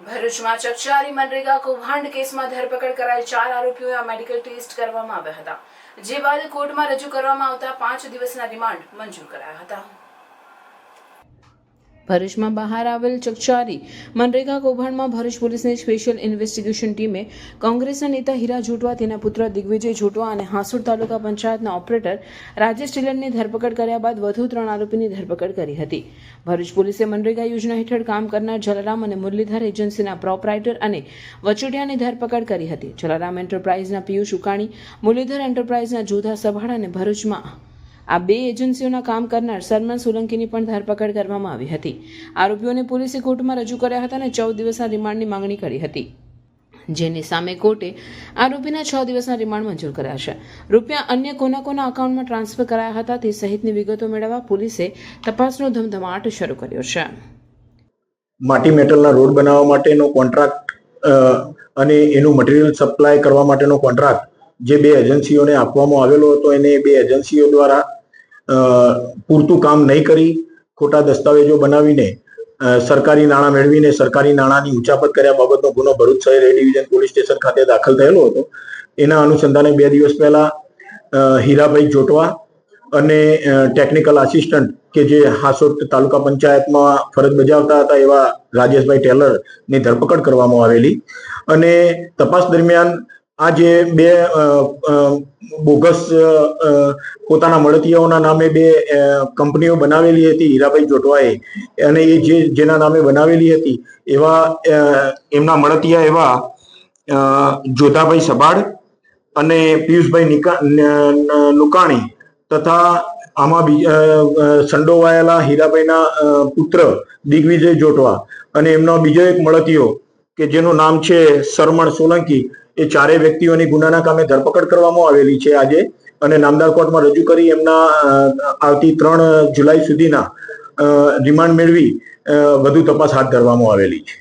ભરૂચમાં ચકચારી મનરેગા કૌભાંડ કેસમાં ધરપકડ કરાયેલ ચાર આરોપીઓના મેડિકલ ટેસ્ટ કરવામાં આવ્યા હતા, જે બાદ કોર્ટમાં રજૂ કરવામાં આવતા પાંચ દિવસના રિમાન્ડ મંજૂર કરાયા હતા. ભરૂચમાં બહાર આવેલ ચકચારી મનરેગા કૌભાંડમાં ભરૂચ પોલીસની સ્પેશિયલ ઇન્વેસ્ટિગેશન ટીમે કોંગ્રેસના નેતા હીરા જોટવા, તેના પુત્ર દિગ્વિજય જોટવા અને હાંસુર તાલુકા પંચાયતના ઓપરેટર રાજેશ ટેલરની ધરપકડ કર્યા બાદ વધુ ત્રણ આરોપીની ધરપકડ કરી હતી. ભરૂચ પોલીસે મનરેગા યોજના હેઠળ કામ કરનાર જલારામ અને મુરલીધર એજન્સીના પ્રોપરાઇટર અને વચોટિયાની ધરપકડ કરી હતી. જલારામ એન્ટરપ્રાઇઝના પિયુષ ઉકાણી, મુરલીધર એન્ટરપ્રાઇઝના જોધા સભાડ અને ભરૂચમાં આ બે એજન્સીઓના કામ કરનાર સલમાન સોલંકીની પણ ધરપકડ કરવામાં આવી હતી. આરોપીઓને પોલીસે કોર્ટમાં રજૂ કર્યા હતા અને ચૌદ દિવસના રિમાન્ડની માંગણી કરી હતી. જેની સામે કોર્ટે આરોપીના છ દિવસના રિમાન્ડ મંજૂર કર્યા છે. રૂપિયા અન્ય કોના કોના અકાઉન્ટમાં ટ્રાન્સફર કરાયા હતા તે સહિતની વિગતો મેળવવા પોલીસે તપાસનો ધમધમાટ શરૂ કર્યો છે. માટી મેટલના રોડ બનાવવા માટેનો કોન્ટ્રાક્ટ અને એનું મટીરિયલ સપ્લાય કરવા માટેનો કોન્ટ્રાક્ટ જે બે એજન્સીઓને આપવામાં આવેલો હતો એને બે એજન્સીઓ દ્વારા પૂરતું કામ નહીં કરી, ખોટા દસ્તાવેજો બનાવીને સરકારી નાણાં મેળવીને, સરકારી નાણાંની ઉચાપત કર્યા બાબતનો ગુનો ભરૂચ શહેર એ ડિવિઝન પોલીસ સ્ટેશન ખાતે દાખલ થયેલો હતો. એના અનુસંધાને બે દિવસ પહેલા હીરાભાઈ જોટવા અને ટેકનિકલ આસિસ્ટન્ટ કે જે હાસોટ તાલુકા પંચાયતમાં ફરજ બજાવતા હતા એવા રાજેશભાઈ ટેલરની ધરપકડ કરવામાં આવેલી. અને તપાસ દરમિયાન આ જે બે બોગસ પોતાના મળતિયાઓના નામે બે કંપનીઓ બનાવેલી હતી, હીરાભાઈ જોટવાએ. અને એ જે, જેના નામે બનાવેલી હતી, એવા એમના મળતિયા એવા જોધાભાઈ સબાડ અને પિયુષભાઈ નુકાણી તથા આમાં સંડોવાયેલા હીરાભાઈના પુત્ર દિગ્વિજય જોટવા અને એમનો બીજો એક મળતિયો કે જેનું નામ છે સરમણ સોલંકી એ ચારેય વ્યક્તિઓની ગુનાના કામે ધરપકડ કરવામાં આવેલી છે આજે. અને નામદાર કોર્ટમાં રજૂ કરી એમના આવતી ત્રણ જુલાઈ સુધીના રિમાન્ડ મેળવી વધુ તપાસ હાથ ધરવામાં આવેલી છે.